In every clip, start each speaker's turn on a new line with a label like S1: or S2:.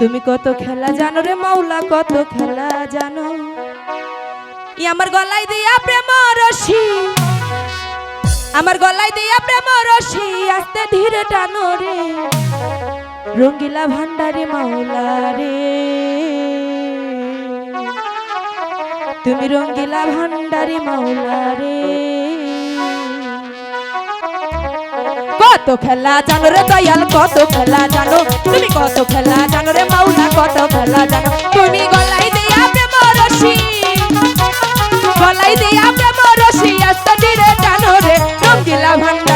S1: তুমি কত খেলা জানো রে মাওলা, কত খেলা জানো? ই আমার গলায় দিয়া প্রেম রশি, আমার গলায় দিয়া প্রেম রশি, আস্তে ধীরে টানো রে। রঙ্গিলা ভান্ডারে মাওলা রে। তুমি রঙ্গিলা ভান্ডারে মাওলা রে। কত খেলা জানো রে দয়াল, কত খেলা জানো? তুমি কত খেলা জানো রে মাওলা, কত খেলা জানো? তুমি গলাই দিয়া প্রেম রসি গলাই দিয়া প্রেম রসি, আস্তে দিরে জানো রে, রঙ্গিলা ভান্ডারে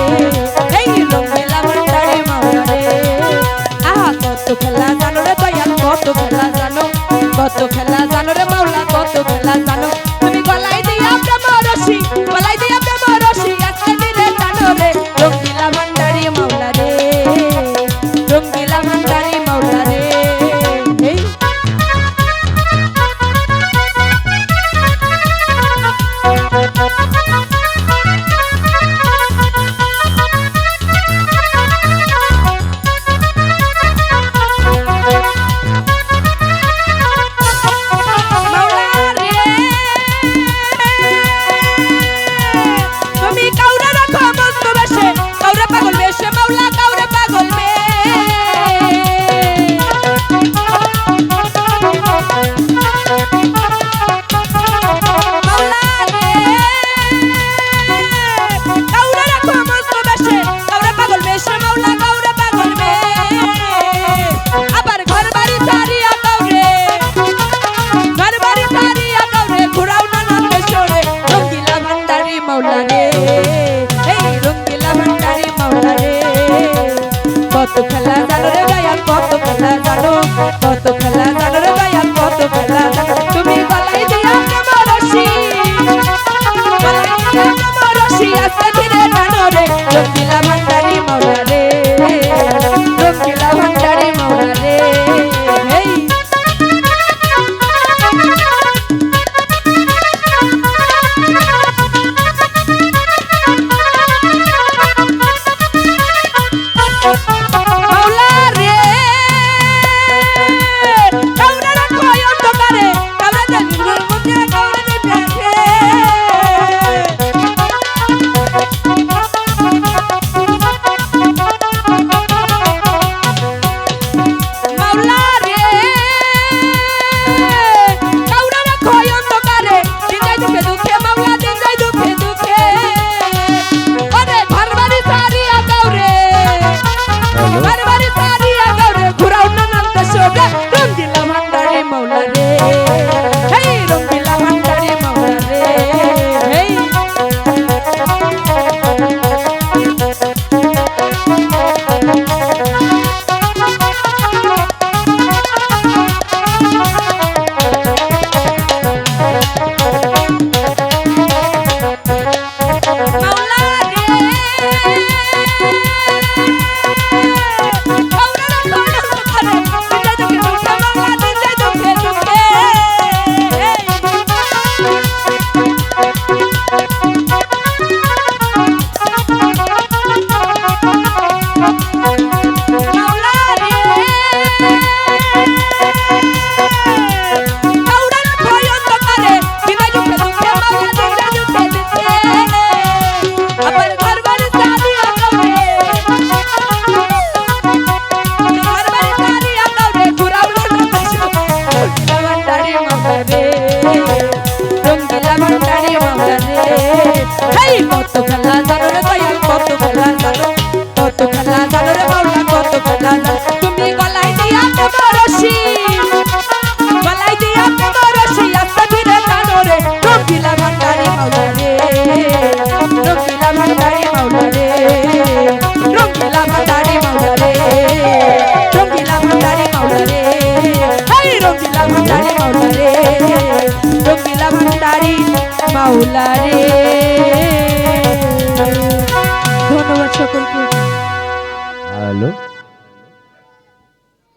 S1: মাওলা রে এই রঙ্গিলা ভান্ডারি মাওলা রে কত খেলা খেলা জানো রে দয়াল কত খেলা জানো? কত খেলা জানো রে বাউলা কত খেলা জানো? তুমি গলায় দিয়া দেবো রশি গলায় দিয়া দেবো রশি আস্তে ধীরে জানো রে। রকিলা ভান্ডারি মাওলা রে। রকিলা ভান্ডারি মাওলা রে। রকিলা ভান্ডারি মাওলা রে। রকিলা ভান্ডারি মাওলা রে। হাই রকিলা ভান্ডারি মাওলা রে। রকিলা ভান্ডারি মাওলা রে। সকলকে
S2: হ্যালো